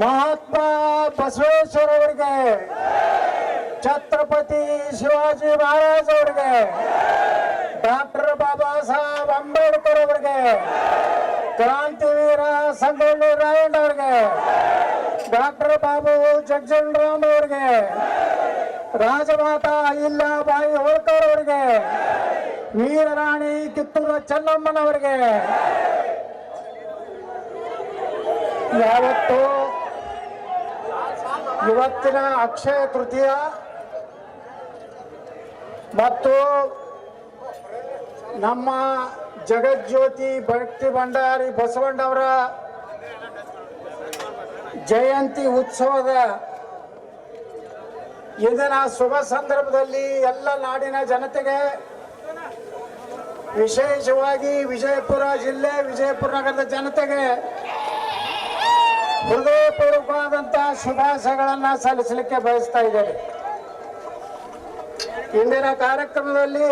ಮಹಾತ್ಮ ಬಸವೇಶ್ವರ ಅವರಿಗೆ, ಛತ್ರಪತಿ ಶಿವಾಜಿ ಮಹಾರಾಜ್ ಅವರಿಗೆ, ಡಾಕ್ಟರ್ ಬಾಬಾ ಸಾಹೇಬ್ ಅಂಬೇಡ್ಕರ್ ಅವರಿಗೆ, ಕ್ರಾಂತಿವೀರ ಸಂಗೊಳ್ಳಿ ರಾಯಣ್ಣ ಅವರಿಗೆ, ಡಾಕ್ಟರ್ ಬಾಬು ಜಗ್ಜನ್ ರಾಮ್ ಅವರಿಗೆ, ರಾಜಮಾತಾ ಅಹಿಲ್ಯಾಬಾಯಿ ಹೋಳ್ಕರ್ ಅವರಿಗೆ, ವೀರರಾಣಿ ಕಿತ್ತೂರ ಚೆನ್ನಮ್ಮನವರಿಗೆ. ಯಾವತ್ತು ಇವತ್ತಿನ ಅಕ್ಷಯ ತೃತೀಯ ಮತ್ತು ನಮ್ಮ ಜಗಜ್ಯೋತಿ ಭಕ್ತಿ ಭಂಡಾರಿ ಬಸವಣ್ಣವರ ಜಯಂತಿ ಉತ್ಸವದ ಇಂದಿನ ಶುಭ ಸಂದರ್ಭದಲ್ಲಿ ಎಲ್ಲ ನಾಡಿನ ಜನತೆಗೆ ವಿಶೇಷವಾಗಿ ವಿಜಯಪುರ ಜಿಲ್ಲೆ ವಿಜಯಪುರ ನಗರದ ಜನತೆಗೆ ಹೃದಯಪೂರ್ವಕವಾದಂಥ ಶುಭಾಶಯಗಳನ್ನ ಸಲ್ಲಿಸಲಿಕ್ಕೆ ಬಯಸ್ತಾ ಇದ್ದೇನೆ. ಇಂದಿನ ಕಾರ್ಯಕ್ರಮದಲ್ಲಿ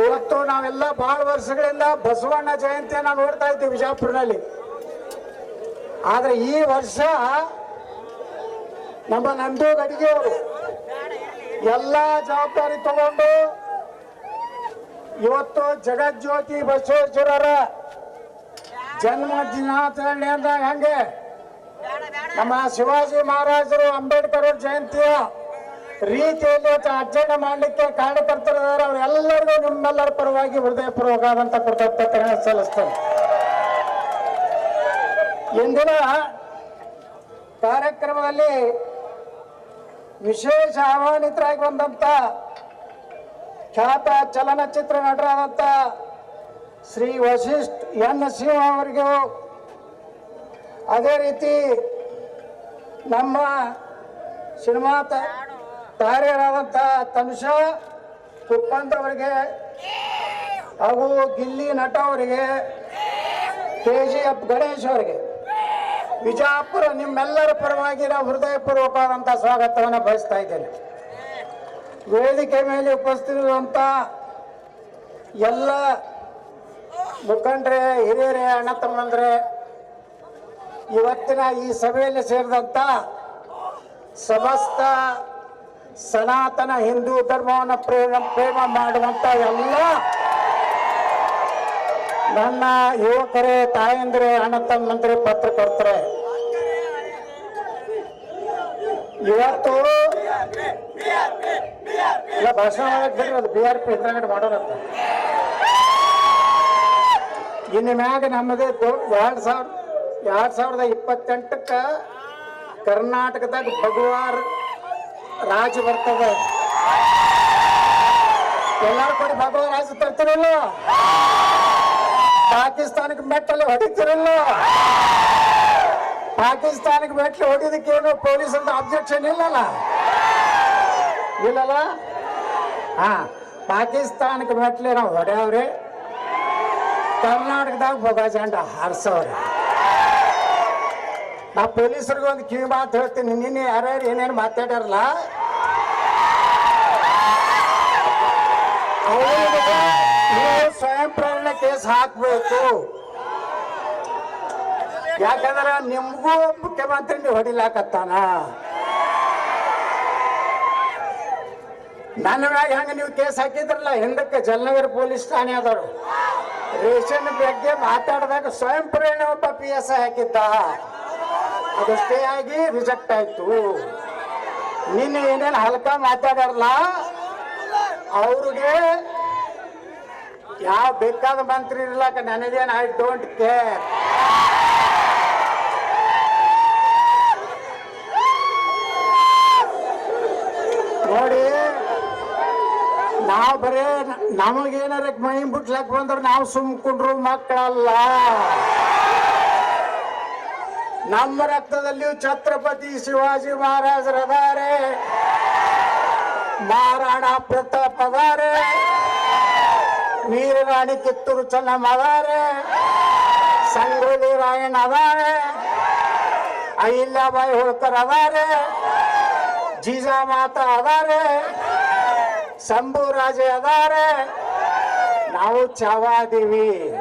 ಇವತ್ತು ನಾವೆಲ್ಲ ಬಹಳ ವರ್ಷಗಳಿಂದ ಬಸವಣ್ಣ ಜಯಂತಿಯನ್ನ ನೋಡ್ತಾ ಇದ್ದೀವಿ ವಿಜಯಪುರದಲ್ಲಿ ಆದ್ರೆ ಈ ವರ್ಷ ನಮ್ಮ ನಂದು ಗಡಿಗೆಯವರು ಎಲ್ಲ ಜವಾಬ್ದಾರಿ ತಗೊಂಡು ಇವತ್ತು ಜಗಜ್ಯೋತಿ ಬಸವೇಶ್ವರರ ಜನ್ಮ ದಿನಾಚರಣೆ ಅಂದಾಗ ಹಂಗೆ ನಮ್ಮ ಶಿವಾಜಿ ಮಹಾರಾಜರು ಅಂಬೇಡ್ಕರ್ ಅವ್ರ ಜಯಂತಿಯ ರೀತಿಯಲ್ಲಿ ಇವತ್ತು ಮಾಡಲಿಕ್ಕೆ ಕಾರ್ಯಕರ್ತರಿದ್ದಾರೆ. ಅವರೆಲ್ಲರಿಗೂ ನಿಮ್ಮೆಲ್ಲರ ಪರವಾಗಿ ಹೃದಯಪೂರ್ವಕವಾದಂತ ಕೃತಜ್ಞತೆ ಸಲ್ಲಿಸ್ತೇನೆ ಇಂದಿನ ಕಾರ್ಯಕ್ರಮದಲ್ಲಿ ವಿಶೇಷ ಆಹ್ವಾನಿತರಾಗಿ ಬಂದಂತ ಖ್ಯಾತ ಚಲನಚಿತ್ರ ನಟರಾದಂಥ ಶ್ರೀ ವಶಿಷ್ಠ ಎನ್ ಸಿಂಹ ಅವರಿಗೂ ಅದೇ ರೀತಿ ನಮ್ಮ ಸಿನಿಮಾ ತಾರೆಯರಾದಂಥ ತನುಷಾ ಕುಪ್ಪಂತ್ ಅವರಿಗೆ, ಹಾಗೂ ಗಿಲ್ಲಿ ನಟ ಅವರಿಗೆ ಕೆ ಜಿ ಎಫ್ ಗಣೇಶ್ ಅವರಿಗೆ ವಿಜಾಪುರ ನಿಮ್ಮೆಲ್ಲರ ಪರವಾಗಿ ನಾವು ಹೃದಯಪೂರ್ವಕವಾದಂಥ ಸ್ವಾಗತವನ್ನು ಬಯಸ್ತಾ ಇದ್ದೇನೆ. ವೇದಿಕೆ ಮೇಲೆ ಉಪಸ್ಥಿತಿರುವಂಥ ಎಲ್ಲ ಮುಖಂಡರೇ, ಹಿರಿಯರೇ ಅಣ್ಣ ತಮ್ಮಂದ್ರೆ ಇವತ್ತಿನ ಈ ಸಭೆಯಲ್ಲಿ ಸೇರಿದಂಥ ಸಮಸ್ತ ಸನಾತನ ಹಿಂದೂ ಧರ್ಮವನ್ನು ಪ್ರೇಮ ಪ್ರೇಮ ಮಾಡುವಂಥ ಎಲ್ಲ ನನ್ನ ಯುವಕರೇ, ತಾಯಂದ್ರೆ, ಅಣ್ಣ ತಮ್ಮಂದ್ರೆ, ಪತ್ರಕರ್ತರೆ. ಇವತ್ತು ಭಾಷಣ ಅದು ಬಿ ಆರ್ ಪಿ ಹಿಂದ್ರಗಡೆ ಮಾಡೋರಂತ. ಇನ್ನು ಮ್ಯಾಗ ನಮ್ಮದೇ ಎರಡು ಸಾವಿರ ಎರಡ್ ಸಾವಿರದ ಇಪ್ಪತ್ತೆಂಟಕ್ಕ ಕರ್ನಾಟಕದಾಗ ಭಗವಾರ್ ರಾಜ ಬರ್ತದೆ. ಎಲ್ಲಾರು ಕೂಡ ಭಗವಾನ್ ರಾಜ ತರ್ತಿರಲ್ಲ ಪಾಕಿಸ್ತಾನಕ್ಕೆ ಮೆಟ್ಟಲ್ಲಿ ಹೊಡಿತಿರಲ್ಲ? ಪಾಕಿಸ್ತಾನಕ್ಕೆ ಮೆಟ್ಲು ಹೊಡಿಯೋದಕ್ಕೇನು ಪೊಲೀಸ್ ಅಂತ ಅಬ್ಜೆಕ್ಷನ್ ಇಲ್ಲಲ್ಲ? ಇಲ್ಲಲ್ಲ? ಹಾ, ಪಾಕಿಸ್ತಾನಕ್ಕೆ ಮೆಟ್ಲೆ ನಾವು ಹೊಡೆಯವ್ರಿ, ಕರ್ನಾಟಕದಾಗ ಭಗವಾ ಜಂಡ ಹಾರಿಸವ್ರಿ. ನಾ ಪೊಲೀಸರಿಗೆ ಒಂದು ಕಿವಿ ಮಾತು ಹೇಳ್ತೀನಿ. ನಿನ್ನೆ ಯಾರ್ಯಾರು ಏನೇನು ಮಾತಾಡ್ಯಾರಲ್ಲ? ಸ್ವಯಂ ಪ್ರೇರಣೆ ಕೇಸ್ ಹಾಕ್ಬೇಕು. ಯಾಕಂದ್ರೆ ನಿಮ್ಗೂ ಮುಖ್ಯಮಂತ್ರಿ ಹೊಡಿಲಾಕತ್ತಾನ? ನನ್ನ ಮ್ಯಾಗ ಹೆಂಗ ನೀವು ಕೇಸ್ ಹಾಕಿದ್ರಲ್ಲ, ಹಿಂದಕ್ಕೆ ಜಲನಗರ ಪೊಲೀಸ್ ಠಾಣೆ ಆದವರು. ರೇಷನ್ ಬಗ್ಗೆ ಮಾತಾಡಿದಾಗ ಸ್ವಯಂ ಪ್ರೇರಣೆ ಒಬ್ಬ ಪಿ ಎಸ್ ಐ ಹಾಕಿದ್ದ. ಅದು ಸ್ಟೇ ಆಗಿ ರಿಜೆಕ್ಟ್ ಆಯ್ತು. ನಿನ್ನೆ ಏನೇನು ಹಲ್ಕ ಮಾತಾಡಲ್ಲ ಅವ್ರಿಗೆ ಯಾವ ಬೇಕಾದ ಮಂತ್ರಿ ಇರ್ಲಾಕ ನನಗೇನು ಐ ಡೋಂಟ್ ಕೇರ್ ನೋಡಿ, ನಾವು ಬರೇ ನಮಗೇನಾರ ಮೈ ಬಿಟ್ಲಕ್ ಬಂದ್ರೆ ನಾವು ಸುಮ್ಕೊಂಡ್ರು ಮಕ್ಕಳಲ್ಲ. ನಮ್ಮ ರಕ್ತದಲ್ಲಿಯೂ ಛತ್ರಪತಿ ಶಿವಾಜಿ ಮಹಾರಾಜರದಾರೆ ಮಹಾರಾಣ ಪ್ರತಾಪ್ ಅದಾರೆ. ವೀರರಾಣಿ ಕಿತ್ತೂರು ಚೆನ್ನಮ್ಮ ಅದಾರೆ. ಸಂಗೊಳ್ಳಿ ರಾಯಣ್ಣ ಅದಾರೆ. ಅಹಿಲ್ಯಾಬಾಯಿ ಹೋಳ್ಕರ್ ಅದಾರೆ. ಜೀಜಾಮಾತ ಅದಾರೆ. ಶಂಭು ರಾಜೆ ಅದಾರೆ. ನಾವು ಚಾವಾದೀವಿ.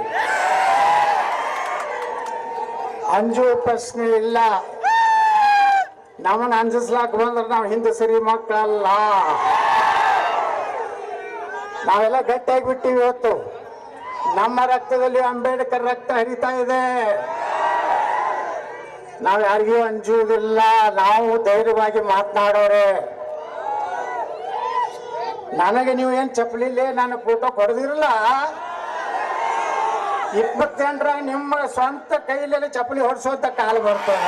ಅಂಜು ಪ್ರಶ್ನೆ ಇಲ್ಲ. ನಮ್ಮನ್ನ ಅಂಜಿಸ್ಲಾಕ್ ಬಂದ್ರೆ ನಾವು ಹಿಂದೆ ಸರಿ ಮಕ್ಕಳಲ್ಲ. ನಾವೆಲ್ಲ ಗಟ್ಟಿಯಾಗಿ ಬಿಟ್ಟಿವಿ ಇವತ್ತು. ನಮ್ಮ ರಕ್ತದಲ್ಲಿ ಅಂಬೇಡ್ಕರ್ ರಕ್ತ ಹರಿತಾ ಇದೆ. ನಾವು ಯಾರಿಗೂ ಅಂಜುವುದಿಲ್ಲ. ನಾವು ಧೈರ್ಯವಾಗಿ ಮಾತನಾಡೋರೆ. ನನಗೆ ನೀವು ಏನ್ ಚಪ್ಪಲಿಲ್ಲ ನಾನು ಫೋಟೋ ಕೊಡದಿರಲ್ಲ? ಇಪ್ಪತ್ತೆಂಟರ ನಿಮ್ಮ ಸ್ವಂತ ಕೈಯಲ್ಲಿ ಚಪ್ಪಲಿ ಹೊಡ್ಸೋಂತ ಕಾಲ ಬರ್ತದ.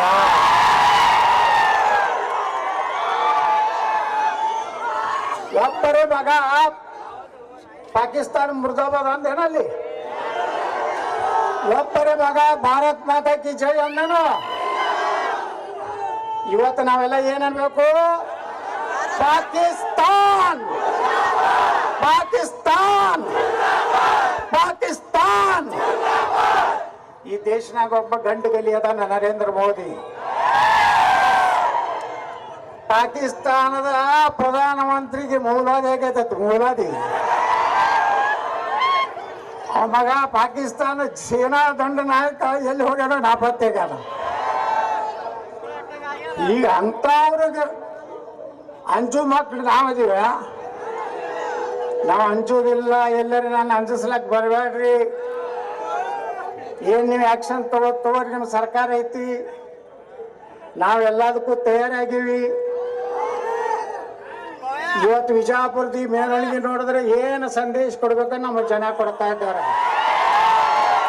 ಒಬ್ಬರೇ ಮಗ ಪಾಕಿಸ್ತಾನ ಮುರ್ದಾಬಾದ್ ಅಂದೇನಲ್ಲಿ ಒಬ್ಬರೇ ಮಗ ಭಾರತ್ ಮಾತಾ ಕಿ ಜೈ ಅಂದನು ಇವತ್ತು ನಾವೆಲ್ಲ ಏನನ್ಬೇಕು ಪಾಕಿಸ್ತಾನ್ ಪಾಕಿಸ್ತಾನ್ ಈ ದೇಶನಾಗ ಒಬ್ಬ ಗಂಡು ಗಲಿ ಅದಾನ ನರೇಂದ್ರ ಮೋದಿ. ಪಾಕಿಸ್ತಾನದ ಪ್ರಧಾನಮಂತ್ರಿಗೆ ಮೂಲಾದಿ ಆಗೈತತ್ ಮೂಲಾದಿ ಮಗ ಪಾಕಿಸ್ತಾನ ಸೇನಾ ದಂಡ ನಾಯಕ ಎಲ್ಲಿ ಹೋಗ್ಯಾನ ನಾಪತ್ತೆಗಾನ ಈಗ ಅಂಥವ್ರಿಗೆ ಅಂಜು ಮಕ್ಳು ನಾವದೀವ? ನಾವು ಅಂಜೋದಿಲ್ಲ, ಎಲ್ಲರೂ ನಾನು ಅಂಜಿಸ್ಲಕ್ ಬರಬೇಡ್ರಿ ಏನ್ ನೀವು ಆಕ್ಷನ್ ತಗೋ ತಗೋರಿ ನಿಮ್ಮ ಸರ್ಕಾರ ಐತಿ. ನಾವೆಲ್ಲದಕ್ಕೂ ತಯಾರಾಗಿವಿ. ಇವತ್ತು ವಿಜಯಪುರದ ಮೇರಣಿಗೆ ನೋಡಿದ್ರೆ ಏನು ಸಂದೇಶ ಕೊಡ್ಬೇಕು ನಮ್ಮ ಜನ ಕೊಡ್ತಾ ಇದ್ದಾರೆ.